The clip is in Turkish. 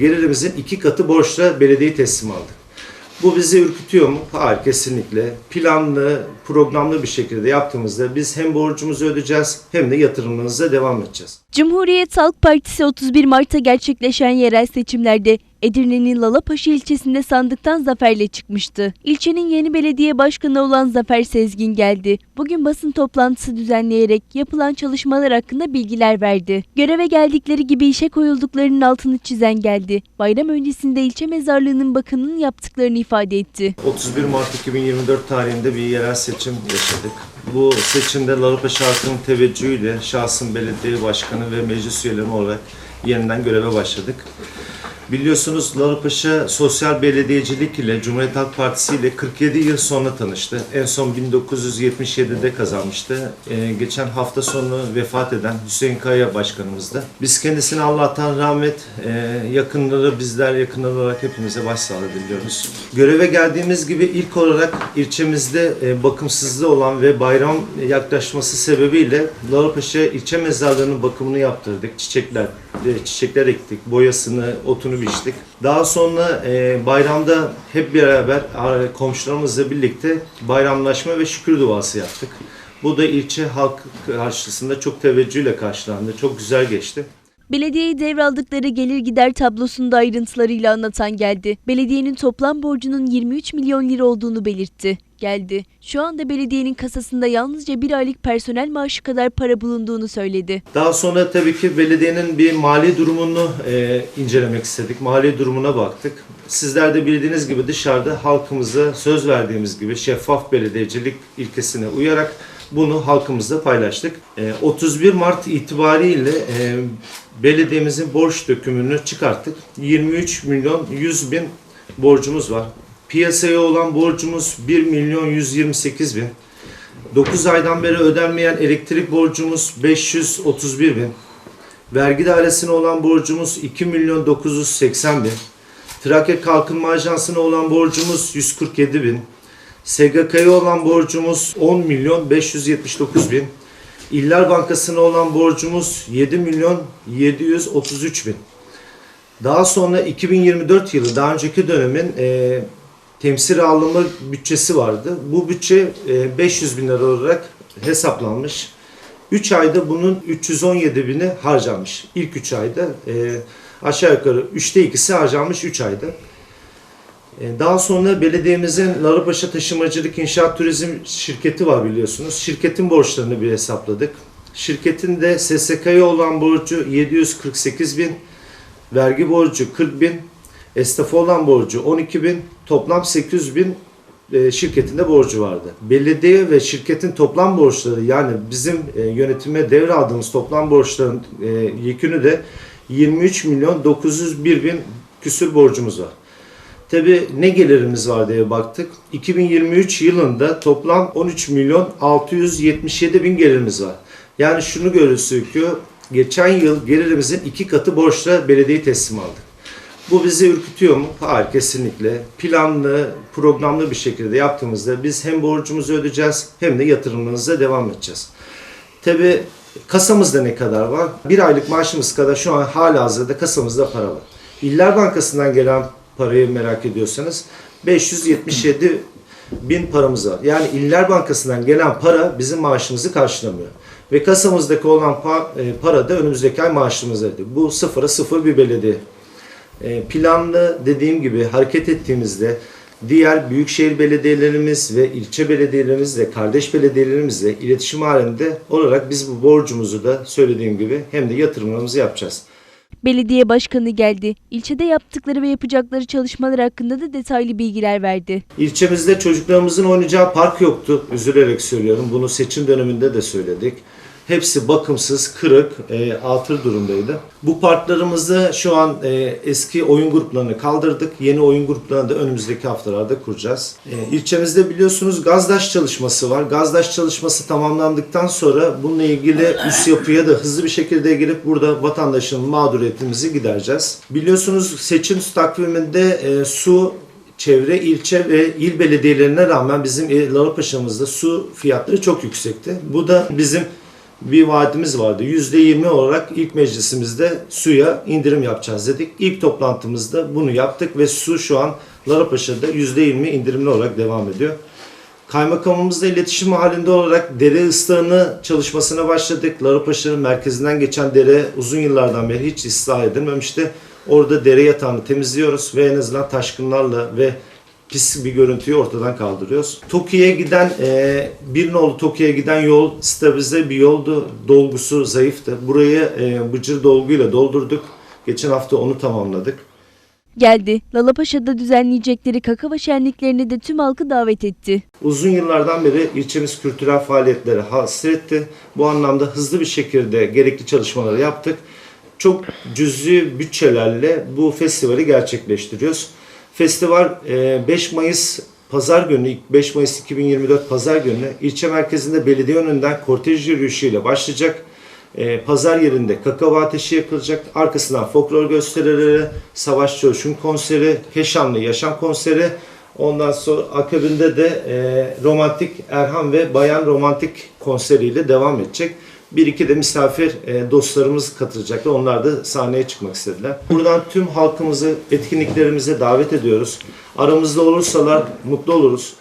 Gelirimizin iki katı borçla belediye teslim aldık. Bu bizi ürkütüyor mu? Hayır kesinlikle. Planlı, programlı bir şekilde yaptığımızda biz hem borcumuzu ödeyeceğiz hem de yatırımlarımıza devam edeceğiz. Cumhuriyet Halk Partisi 31 Mart'ta gerçekleşen yerel seçimlerde Edirne'nin Lalapaşa ilçesinde sandıktan zaferle çıkmıştı. İlçenin yeni belediye başkanı olan Zafer Sezgin geldi. Bugün basın toplantısı düzenleyerek yapılan çalışmalar hakkında bilgiler verdi. Göreve geldikleri gibi işe koyulduklarının altını çizen geldi. Bayram öncesinde ilçe mezarlığının bakımının yaptıklarını ifade etti. 31 Mart 2024 tarihinde bir yerel seçim yaşadık. Bu seçimde Lalıpaşa halkının teveccühüyle şahsım belediye başkanı ve meclis üyeleri olarak yeniden göreve başladık. Biliyorsunuz Lalıpaşa sosyal belediyecilik ile Cumhuriyet Halk Partisi ile 47 yıl sonra tanıştı. En son 1977'de kazanmıştı. Ee, geçen hafta sonu vefat eden Hüseyin Kaya başkanımızdı. Biz kendisine Allah'tan rahmet, e, yakınları bizler yakınları olarak hepimize başsağlığı diliyoruz. Göreve geldiğimiz gibi ilk olarak ilçemizde e, bakımsızlığı olan ve bayram yaklaşması sebebiyle Lalıpaşa ilçe mezarlığının bakımını yaptırdık. Çiçekler, çiçekler ektik, boyasını, otunu biçtik. Daha sonra e, bayramda hep beraber komşularımızla birlikte bayramlaşma ve şükür duası yaptık. Bu da ilçe halk karşısında çok teveccühle karşılandı. Çok güzel geçti. Belediyeyi devraldıkları gelir gider tablosunda ayrıntılarıyla anlatan geldi. Belediyenin toplam borcunun 23 milyon lira olduğunu belirtti. Geldi. Şu anda belediyenin kasasında yalnızca bir aylık personel maaşı kadar para bulunduğunu söyledi. Daha sonra tabii ki belediyenin bir mali durumunu e, incelemek istedik. Mali durumuna baktık. Sizler de bildiğiniz gibi dışarıda halkımıza söz verdiğimiz gibi şeffaf belediyecilik ilkesine uyarak bunu halkımızla paylaştık. E, 31 Mart itibariyle e, belediyemizin borç dökümünü çıkarttık. 23 milyon 100 bin borcumuz var. Piyasaya olan borcumuz 1 milyon 128 bin. 9 aydan beri ödenmeyen elektrik borcumuz 531 bin. Vergi dairesine olan borcumuz 2 milyon 980 bin. Trakya Kalkınma Ajansı'na olan borcumuz 147 bin. SGK'ya olan borcumuz 10 milyon 579 bin. İller Bankası'na olan borcumuz 7 milyon 733 bin. Daha sonra 2024 yılı daha önceki dönemin e, temsil alımı bütçesi vardı. Bu bütçe e, 500 bin lira olarak hesaplanmış. 3 ayda bunun 317 bini harcanmış. İlk 3 ayda e, aşağı yukarı 3'te 2'si harcanmış 3 ayda. E, Daha sonra belediyemizin Larıpaşa Taşımacılık İnşaat Turizm şirketi var biliyorsunuz. Şirketin borçlarını bir hesapladık. Şirketin de SSK'ya olan borcu 748 bin, vergi borcu 40 bin, esnafa olan borcu 12 bin, toplam 800 bin e, şirketinde borcu vardı. Belediye ve şirketin toplam borçları yani bizim e, yönetime devraldığımız toplam borçların e, yekünü de 23 milyon 901 bin küsür borcumuz var. Tabi ne gelirimiz var diye baktık. 2023 yılında toplam 13 milyon 677 bin gelirimiz var. Yani şunu görürsün ki geçen yıl gelirimizin iki katı borçla belediye teslim aldık. Bu bizi ürkütüyor mu? Hayır kesinlikle. Planlı, programlı bir şekilde yaptığımızda biz hem borcumuzu ödeyeceğiz hem de yatırımlarımıza devam edeceğiz. Tabi kasamızda ne kadar var? Bir aylık maaşımız kadar şu an hala hazırda kasamızda para var. İller Bankası'ndan gelen parayı merak ediyorsanız 577 bin paramız var. Yani İller Bankası'ndan gelen para bizim maaşımızı karşılamıyor. Ve kasamızdaki olan e, para da önümüzdeki ay maaşımızdaydı. Bu sıfıra sıfır bir belediye. E, Planlı dediğim gibi hareket ettiğimizde diğer büyükşehir belediyelerimiz ve ilçe belediyelerimizle, kardeş belediyelerimizle iletişim halinde olarak biz bu borcumuzu da söylediğim gibi hem de yatırımlarımızı yapacağız. Belediye başkanı geldi. İlçede yaptıkları ve yapacakları çalışmalar hakkında da detaylı bilgiler verdi. İlçemizde çocuklarımızın oynayacağı park yoktu. Üzülerek söylüyorum. Bunu seçim döneminde de söyledik. Hepsi bakımsız, kırık, e, atır durumdaydı. Bu parklarımızda şu an e, eski oyun gruplarını kaldırdık. Yeni oyun gruplarını da önümüzdeki haftalarda kuracağız. E, ilçemizde biliyorsunuz gazdaş çalışması var. Gazdaş çalışması tamamlandıktan sonra bununla ilgili üst yapıya da hızlı bir şekilde girip burada vatandaşın mağduriyetimizi gidereceğiz. Biliyorsunuz seçim takviminde e, su çevre ilçe ve il belediyelerine rağmen bizim Lalapaşa'mızda su fiyatları çok yüksekti. Bu da bizim bir vaadimiz vardı. %20 olarak ilk meclisimizde suya indirim yapacağız dedik. İlk toplantımızda bunu yaptık ve su şu an Larapaşa'da %20 indirimli olarak devam ediyor. Kaymakamımızla iletişim halinde olarak dere ıslahını çalışmasına başladık. Larapaşa'nın merkezinden geçen dere uzun yıllardan beri hiç ıslah edilmemişti. Orada dere yatağını temizliyoruz ve en azından taşkınlarla ve pis bir görüntüyü ortadan kaldırıyoruz. Toki'ye giden, e, bir nolu Toki'ye giden yol stabilize bir yoldu. Dolgusu zayıftı. Burayı e, bıcır dolguyla doldurduk. Geçen hafta onu tamamladık. Geldi. Lalapaşa'da düzenleyecekleri kakava şenliklerini de tüm halkı davet etti. Uzun yıllardan beri ilçemiz kültürel faaliyetlere hasretti. Bu anlamda hızlı bir şekilde gerekli çalışmaları yaptık. Çok cüzi bütçelerle bu festivali gerçekleştiriyoruz. Festival e, 5 Mayıs Pazar günü, ilk 5 Mayıs 2024 Pazar günü ilçe merkezinde belediye önünden kortej yürüyüşüyle başlayacak. E, Pazar yerinde kakao ateşi yakılacak. Arkasından folklor gösterileri, Savaş Coşkun konseri, Keşanlı Yaşam konseri. Ondan sonra akabinde de e, romantik Erhan ve Bayan romantik konseriyle devam edecek. Bir iki de misafir e, dostlarımız katılacaklar. Onlar da sahneye çıkmak istediler. Buradan tüm halkımızı etkinliklerimize davet ediyoruz. Aramızda olursalar mutlu oluruz.